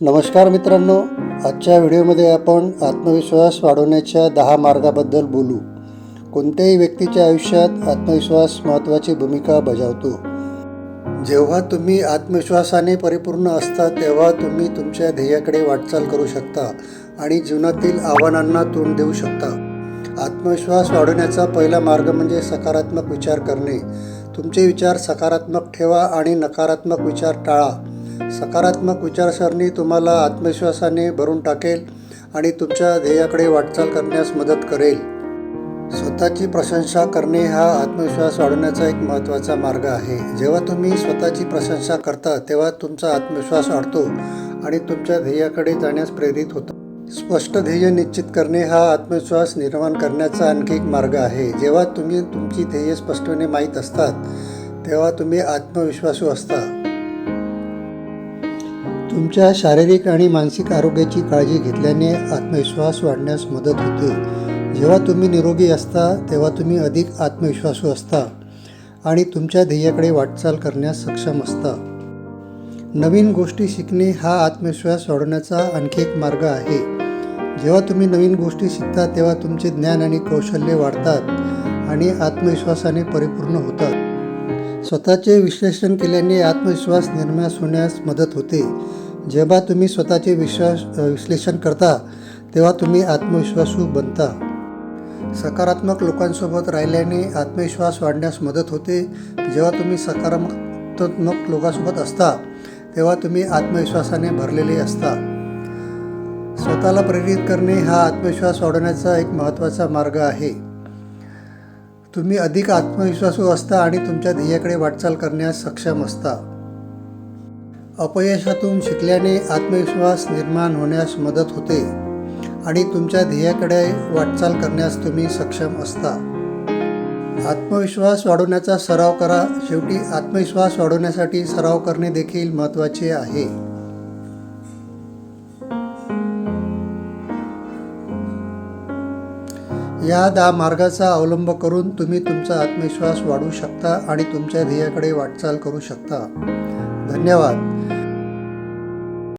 नमस्कार मित्रांनो आजच्या व्हिडिओमध्ये आपण आत्मविश्वास वाढवण्याच्या दहा मार्गाबद्दल बोलू. कोणत्याही व्यक्तीच्या आयुष्यात आत्मविश्वास महत्त्वाची भूमिका बजावतो. जेव्हा तुम्ही आत्मविश्वासाने परिपूर्ण असता तेव्हा तुम्ही तुमच्या ध्येयाकडे वाटचाल करू शकता आणि जीवनातील आव्हानांना तोंड देऊ शकता. आत्मविश्वास वाढवण्याचा पहिला मार्ग म्हणजे सकारात्मक विचार करणे. तुमचे विचार सकारात्मक ठेवा आणि नकारात्मक विचार टाळा. सकारात्मक विचारसरणी तुम्हाला आत्मविश्वासाने भरून टाकेल आणि तुमच्या ध्येयाकडे वाटचाल करण्यास मदत करेल. स्वतःची प्रशंसा करणे हा आत्मविश्वास वाढवण्याचा एक महत्त्वाचा मार्ग आहे. जेव्हा तुम्ही स्वतःची प्रशंसा करता तेव्हा तुमचा आत्मविश्वास वाढतो आणि तुमच्या ध्येयाकडे जाण्यास प्रेरित होतो. स्पष्ट ध्येय निश्चित करणे हा आत्मविश्वास निर्माण करण्याचा आणखी एक मार्ग आहे. जेव्हा तुम्ही तुमची ध्येय स्पष्टपणे माहीत असतात तेव्हा तुम्ही आत्मविश्वासू असता. तुमच्या शारीरिक आणि मानसिक आरोग्याची काळजी घेतल्याने आत्मविश्वास वाढण्यास मदत होते. जेव्हा तुम्ही निरोगी असता तेव्हा तुम्ही अधिक आत्मविश्वासू असता आणि तुमच्या ध्येयाकडे वाटचाल करण्यास सक्षम असता. नवीन गोष्टी शिकणे हा आत्मविश्वास वाढवण्याचा आणखी एक मार्ग आहे. जेव्हा तुम्ही नवीन गोष्टी शिकता तेव्हा तुमचे ज्ञान आणि कौशल्य वाढतात आणि आत्मविश्वासाने परिपूर्ण होतात. स्वतःचे विश्लेषण केल्याने आत्मविश्वास निर्माण होण्यास मदत होते. जेव्हा तुम्ही स्वतःचे विश्वास विश्लेषण करता तेव्हा तुम्ही आत्मविश्वासू बनता. सकारात्मक लोकांसोबत राहिल्याने आत्मविश्वास वाढण्यास मदत होते. जेव्हा तुम्ही सकारात्मक लोकांसोबत असता तेव्हा तुम्ही आत्मविश्वासाने भरलेले असता. स्वतःला प्रेरित करणे हा आत्मविश्वास वाढवण्याचा एक महत्त्वाचा मार्ग आहे. तुम्ही अधिक आत्मविश्वासू असता आणि तुमच्या ध्येयाकडे वाटचाल करण्यास सक्षम असता. अपयशातून शिकल्याने आत्मविश्वास निर्माण होण्यास मदत होते आणि तुमच्या ध्येयाकडे वाटचाल करण्यास तुम्ही सक्षम असता. आत्मविश्वास वाढवण्याचा सराव करा. शेवटी आत्मविश्वास वाढवण्यासाठी सराव करणे देखील महत्त्वाचे आहे. या दहा मार्गाचा अवलंब करून तुम्ही तुमचा आत्मविश्वास वाढवू शकता आणि तुमच्या ध्येयाकडे वाटचाल करू शकता. धन्यवाद